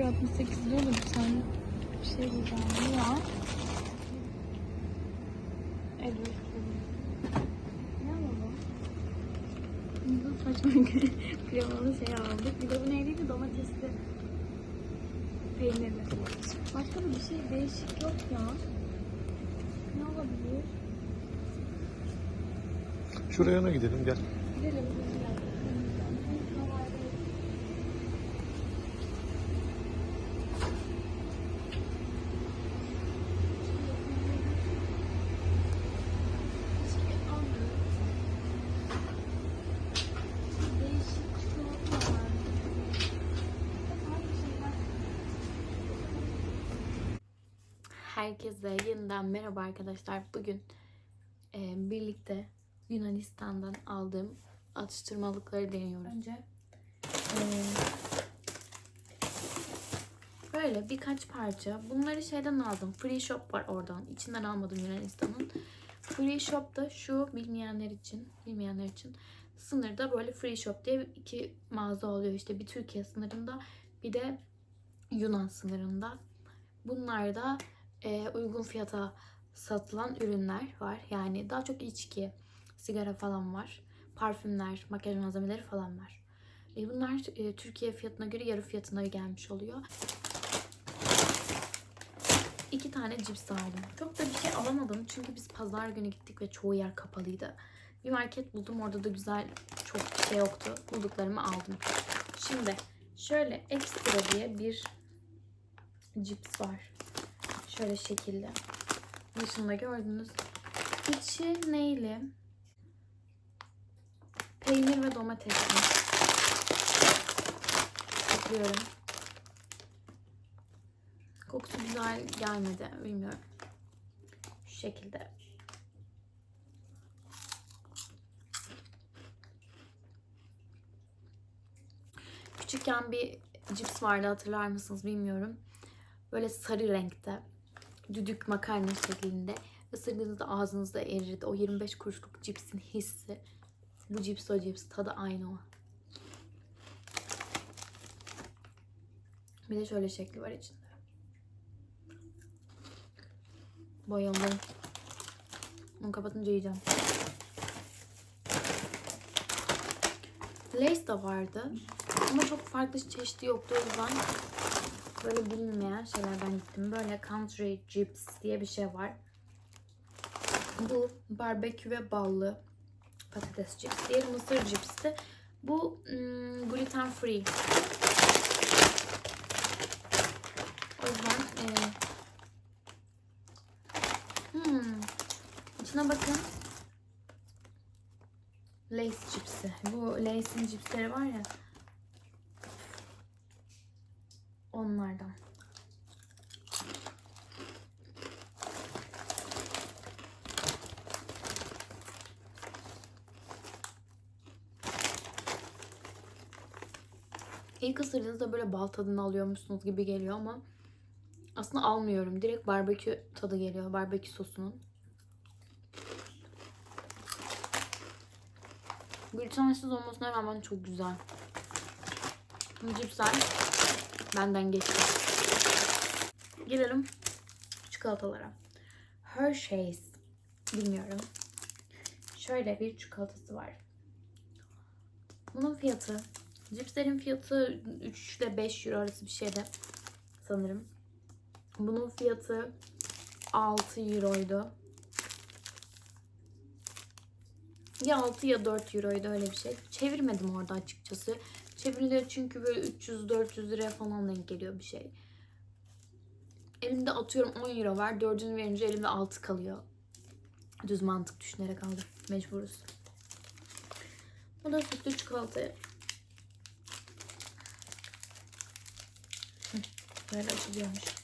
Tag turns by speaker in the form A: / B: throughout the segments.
A: 0.68 lira da bir tane bir şey diyeceğim ya. Evet. Ne alalım? Bu saçma kremalı şey aldık. Bir de bu neydi? Domatesli peynirli. Başka da bir şey değişik yok ya. Ne olabilir?
B: Şuraya ne gidelim gel.
A: Gidelim. Herkese yeniden merhaba arkadaşlar. Bugün e, birlikte Yunanistan'dan aldığım atıştırmalıkları deniyoruz. Önce e, böyle birkaç parça. Bunları şeyden aldım. Free Shop var oradan. İçinden almadım Yunanistan'ın. Free Shop'ta şu bilmeyenler için, bilmeyenler için sınırda böyle Free Shop diye iki mağaza oluyor. İşte bir Türkiye sınırında bir de Yunan sınırında. Bunlarda e, uygun fiyata satılan ürünler var. Yani daha çok içki, sigara falan var. Parfümler, makyaj malzemeleri falan var. E, bunlar e, Türkiye fiyatına göre yarı fiyatına gelmiş oluyor. İki tane cips aldım. Çok da bir şey alamadım çünkü biz pazar günü gittik ve çoğu yer kapalıydı. Bir market buldum orada da güzel çok şey yoktu. Bulduklarımı aldım. Şimdi şöyle ekstra diye bir cips var. Şöyle şekilde. Dışında gördünüz. İçi neyli? Peynir ve domatesli. Ekliyorum. Kokusu güzel gelmedi. Bilmiyorum. Şu şekilde. Küçükken bir cips vardı hatırlar mısınız bilmiyorum. Böyle sarı renkte. Düdük makarna şeklinde. Isırdığınızda ağzınızda erirdi. O 25 kuruşluk cipsin hissi. Bu cips o cips. Tadı aynı o. Bir de şöyle şekli var içinde. Bayıldım. Bunu kapatınca yiyeceğim. Lace de vardı. Ama çok farklı çeşidi yoktu. O yüzden böyle bilinmeyen şeylerden gittim. Böyle country chips diye bir şey var. Bu barbekü ve ballı patates chips. Diğeri mısır cipsti. Bu hmm, gluten free. O yüzden e, hmm, içine bakın. Lace cipsi. Bu Lace'in cipsleri var ya. Onlardan. İlk ısırdığınızda böyle bal tadını alıyormuşsunuz gibi geliyor ama aslında almıyorum. Direkt barbekü tadı geliyor. Barbekü sosunun. Glutensiz olmasına rağmen çok güzel. Cipsler benden geçti. Gelelim çikolatalara. Hershey's. Bilmiyorum. Şöyle bir çikolatası var. Bunun fiyatı Cipslerin fiyatı 3 ile 5 euro arası bir şeydi sanırım. Bunun fiyatı 6 euroydu. Ya 6 ya 4 euroydu öyle bir şey. Çevirmedim orada açıkçası. Çevirilir çünkü böyle 300-400 liraya falan denk geliyor bir şey. Elimde atıyorum 10 euro var. 4'ünü verince elimde 6 kalıyor. Düz mantık düşünerek aldım. Mecburuz. Bu da sütlü çikolata. Böyle açılıyormuş.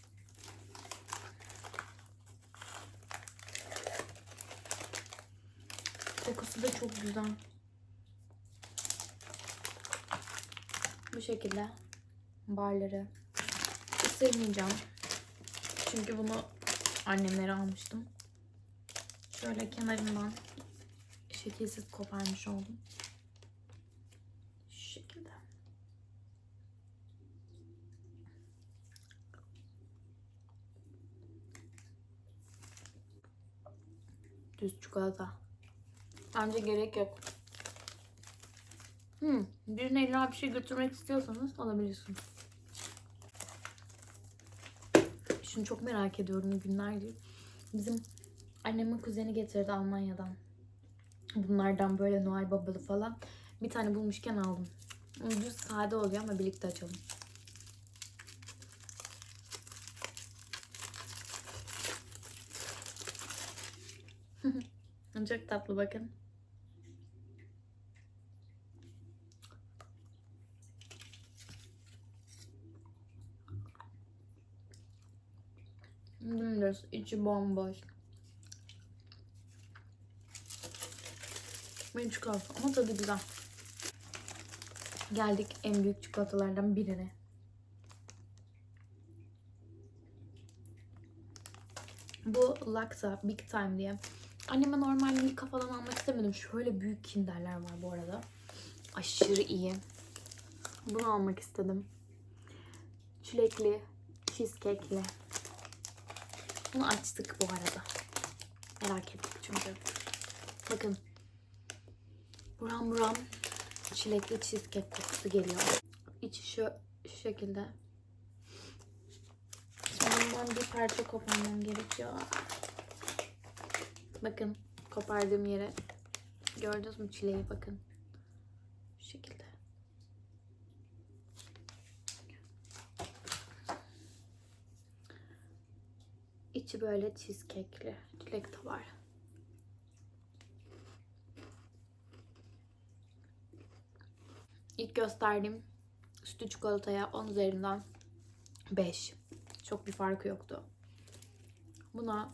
A: Kokusu da çok güzel. Bu şekilde barları ısırmayacağım. Çünkü bunu annemlere almıştım. Şöyle kenarından şekilsiz koparmış oldum. Şu şekilde. Düz çikolata. Bence gerek yok. Hmm, birine illa bir şey götürmek istiyorsanız alabilirsiniz. Şunu çok merak ediyorum günlerdir. Bizim annemin kuzeni getirdi Almanya'dan. Bunlardan böyle Noel babalı falan. Bir tane bulmuşken aldım. Ucuz sade oluyor ama birlikte açalım. Çok tatlı bakın. Dümdüz, içi bomboş. Benim çikolata ama tadı güzel. Geldik en büyük çikolatalardan birine. Bu Laksa Big Time diye. Anneme normal Milka falan almak istemedim. Şöyle büyük kinderler var bu arada. Aşırı iyi. Bunu almak istedim. Çilekli, cheesecake'li. Bunu açtık bu arada. Merak ettik çünkü. Bakın. Buram buram çilekli cheesecake kokusu geliyor. İçi şu, şu şekilde. Şimdi bundan bir parça koparmam gerekiyor. Bakın kopardığım yere. Gördünüz mü çileği bakın. Şu şekilde. İçi böyle cheesecake'li. Çilek de var. İlk gösterdiğim sütlü çikolataya 10 üzerinden 5. Çok bir farkı yoktu. Buna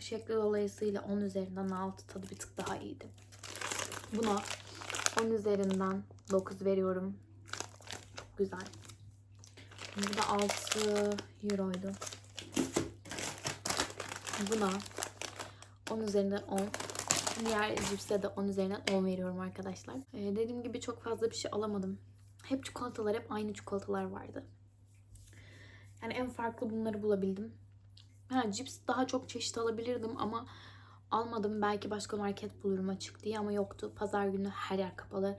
A: şekli dolayısıyla 10 üzerinden 6 tadı bir tık daha iyiydi. Buna 10 üzerinden 9 veriyorum. Çok güzel. Bu da 6 euroydu. Buna 10 üzerinden 10. Diğer cipse de 10 üzerinden 10 veriyorum arkadaşlar. Ee, dediğim gibi çok fazla bir şey alamadım. Hep çikolatalar, hep aynı çikolatalar vardı. Yani en farklı bunları bulabildim. Ha, cips daha çok çeşit alabilirdim ama almadım. Belki başka market bulurum açık diye ama yoktu. Pazar günü her yer kapalı.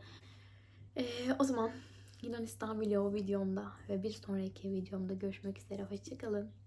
A: Ee, o zaman Yunanistan vlogu videomda ve bir sonraki videomda görüşmek üzere. Hoşçakalın.